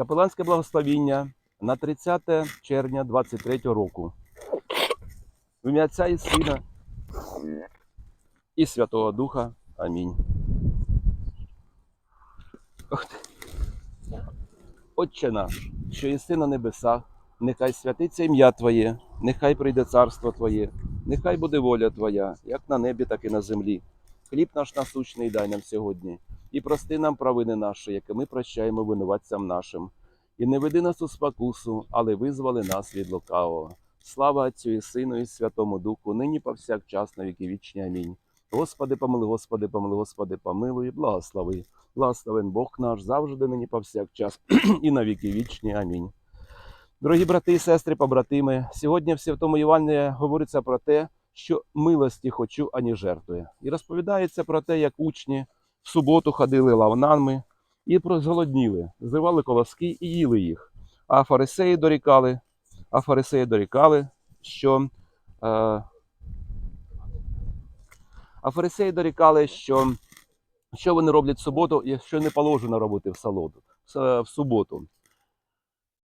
Капеланське благословіння на 30 червня 23 року. В ім'я Отця і Сина і Святого Духа. Амінь. Отче наш, що єси на небесах, нехай святиться ім'я Твоє, нехай прийде царство Твоє, нехай буде воля Твоя, як на небі, так і на землі. Хліб наш насущний дай нам сьогодні, і прости нам провини наші, які ми прощаємо винуватцям нашим. І не веди нас у спокусу, але визвали нас від лукавого. Слава Отцю і Сину, і Святому Духу, нині повсякчас на віки вічні. Амінь. Господи, помилуй, Господи, помилуй, Господи, помилуй, благослови. Благословен Бог наш завжди, нині повсякчас і на віки вічні. Амінь. Дорогі брати і сестри, побратими, сьогодні в Святому Євангелії говориться про те, що милості хочу, ані жертви. І розповідається про те, як учні в суботу ходили лавнами і зголодніли, зривали колоски і їли їх. А фарисеї дорікали, а фарисеї дорікали, що. Е, а фарисеї дорікали, що, що вони роблять в суботу, якщо не положено робити в, салоду, в суботу.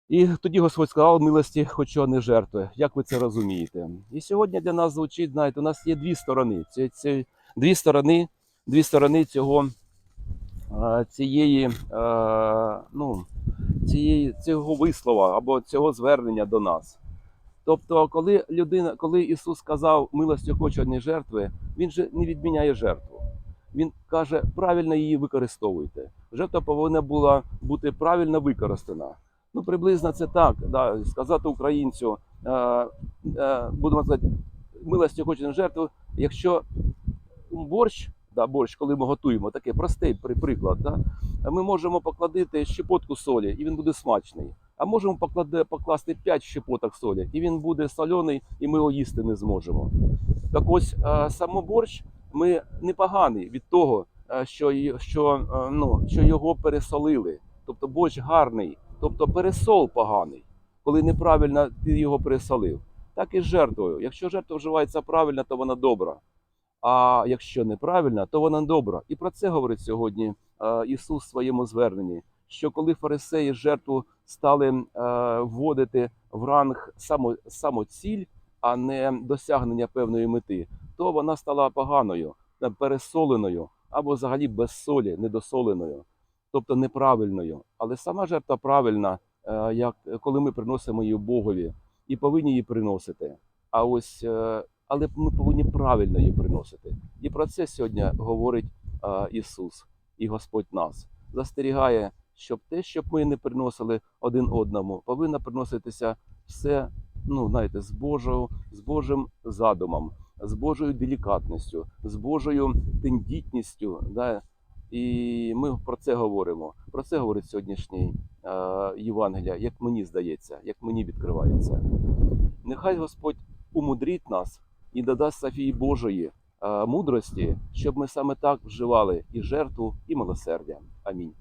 І тоді Господь сказав, милості хочу, а не жертви. Як ви це розумієте? І сьогодні для нас звучить, знаєте, у нас є дві сторони. Це, це дві сторони, дві сторони цього, е, цієї, е, ну, цієї, цього вислова або цього звернення до нас. Тобто, коли людина, коли Ісус сказав милостю хочу, а не жертви, Він же не відміняє жертву. Він каже, правильно її використовуйте. Жертва повинна була бути правильно використана. Ну, приблизно це так. Да, сказати українцю, е, е, будемо сказати, милостю хочу на жертву. Якщо борщ, да, борщ, коли ми готуємо, такий простий приклад, да, ми можемо покладити щепотку солі, і він буде смачний. А можемо покладе, покласти 5 щепоток солі, і він буде соляний, і ми його їсти не зможемо. Так ось е, само борщ ми непоганий від того, е, що, що, е, ну, що його пересолили. Тобто борщ гарний, тобто пересол поганий, коли неправильно ти його пересолив. Так і з жертвою. Якщо жертва вживається правильно, то вона добра. А якщо неправильно, то вона добра. І про це говорить сьогодні е, Ісус в своєму зверненні. Що коли фарисеї жертву стали е, вводити в ранг само, самоціль, а не досягнення певної мети, то вона стала поганою, е, пересоленою або взагалі без солі, недосоленою, тобто неправильною. Але сама жертва правильна, як коли ми приносимо її Богові, і повинні її приносити. А ось але ми повинні правильно її приносити. І про це сьогодні говорить Ісус і Господь нас застерігає, щоб те, щоб ми не приносили один одному, повинно приноситися все, ну знаєте, з Божою, з Божим задумом, з Божою делікатністю, з Божою тендітністю. Да? І ми про це говоримо. Про це говорить сьогоднішній Євангелія, як мені здається, як мені відкривається. Нехай Господь умудрить нас і додасть Софії Божої е, мудрості, щоб ми саме так вживали і жертву, і милосердя. Амінь.